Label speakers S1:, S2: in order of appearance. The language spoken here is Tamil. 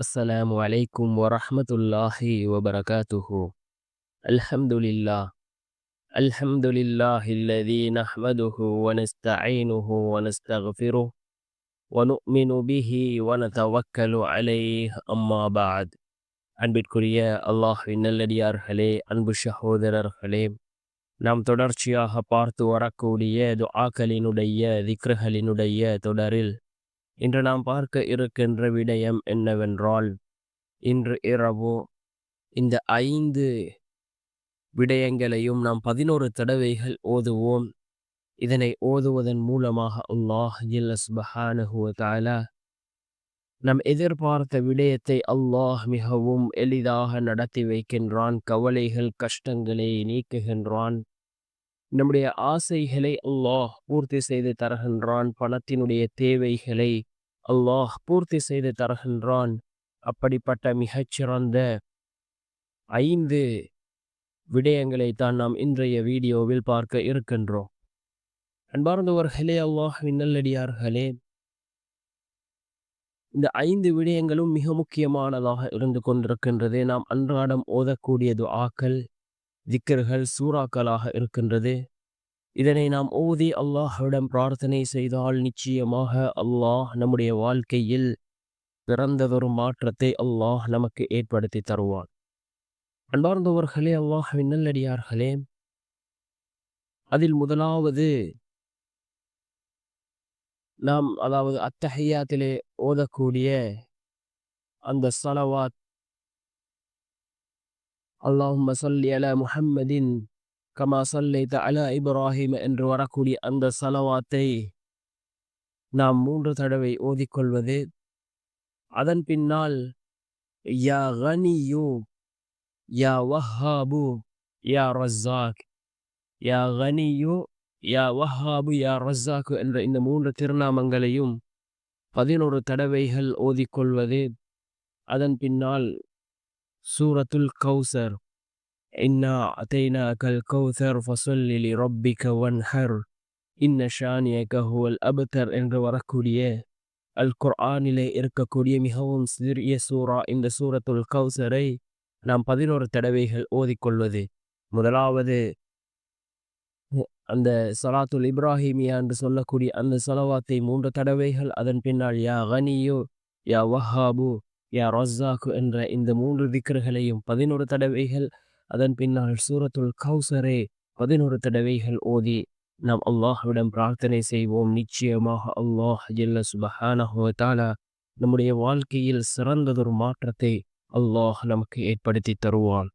S1: السلام عليكم ورحمة الله وبركاته الحمد لله الحمد لله الذي نحمده ونستعينه ونستغفره ونؤمن به ونتوكل عليه أما بعد அன்பிற்குரிய அல்லாஹ்வின் நல்லடியார்களே அன்பு சகோதரர்களே நாம் தொடர்ச்சியாக பார்த்து வரக்கூடிய துஆக்களினுடைய திக்ருகளினுடைய தொடரில் இன்று நாம் பார்க்க இருக்கின்ற விடயம் என்னவென்றால் இன்று இரவு இந்த ஐந்து விடயங்களையும் நாம் பதினோரு தடவைகள் ஓதுவோம். இதனை ஓதுவதன் மூலமாக அல்லாஹ் ஜில்லஸ்பஹானஹுவ நம் எதிர்பார்த்த விடயத்தை அல்லாஹ் மிகவும் எளிதாக நடத்தி வைக்கின்றான் கவலைகள் கஷ்டங்களை நீக்குகின்றான். நம்முடைய ஆசைகளை அல்லாஹ் பூர்த்தி செய்து தருகின்றான் பணத்தினுடைய தேவைகளை அல்லாஹ் பூர்த்தி செய்து தருகின்றான். அப்படிப்பட்ட மிகச்சிறந்த ஐந்து விடயங்களை தான் நாம் இன்றைய வீடியோவில் பார்க்க இருக்கின்றோம். அன்பார்ந்தவர்களே அல்லாஹ் நல்லடியார்களே இந்த ஐந்து விடயங்களும் மிக முக்கியமானதாக இருந்து கொண்டிருக்கின்றது. நாம் அன்றாடம் ஓதக்கூடிய துஆக்கள் திக்கர்கள் சூறாக்களாக இருக்கின்றது. இதனை நாம் ஓதி அல்லாஹ்விடம் பிரார்த்தனை செய்தால் நிச்சயமாக அல்லாஹ் நம்முடைய வாழ்க்கையில் பிறந்ததொரு மாற்றத்தை அல்லாஹ் நமக்கு ஏற்படுத்தி தருவான். அன்பார்ந்தவர்களே அல்லாஹ்வின் நல்லடியார்களே அதில் முதலாவது நாம் அதாவது அத்தஹையாத்திலே ஓதக்கூடிய அந்த சலவாத் அல்லாஹ் மசல் அல முஹம்மதின் கமா சல்லைத அல இப்ராஹிம் என்று வரக்கூடிய அந்த சலவாத்தை நாம் மூன்று தடவை ஓதிக்கொள்வது. அதன் பின்னால் யா கனியு யா வஹாபு யா ரஸாக் யா கனியு யா வஹாபு யா ரஸாக்கு என்ற இந்த மூன்று திருநாமங்களையும் பதினோரு தடவைகள் ஓதிக்கொள்வது. அதன் பின்னால் சூரத்துல் கௌசர். إنا أتيناك الكوثر فصل لربك وانحر இன்ன ஷானியக ஹுவல் அபத்தர் என்று வரக்கூடிய அல் குர்ஆனிலே இருக்கக்கூடிய மிகவும் சிறிய சூரா இந்த சூரத்துல் கௌசரை நாம் பதினோரு தடவைகள் ஓதிக்கொள்வது. முதலாவது அந்த சலாத்துல் இப்ராஹிமியா என்று சொல்லக்கூடிய அந்த சலவாத்தை மூன்று தடவைகள் அதன் பின்னால் யா கனியோ யா வஹாபு யா ரஸாக்கு என்ற இந்த மூன்று திக்கர்களையும் பதினோரு தடவைகள் அதன் பின்னால் சூரத்துல் கௌசரே பதினோரு தடவைகள் ஓதி நாம் அல்லாஹ்விடம் பிரார்த்தனை செய்வோம். நிச்சயமாக அல்லாஹ் ஜல்ல சுபஹானஹுவத்தாலா நம்முடைய வாழ்க்கையில் சிறந்ததொரு மாற்றத்தை அல்லாஹ் நமக்கு ஏற்படுத்தி தருவான்.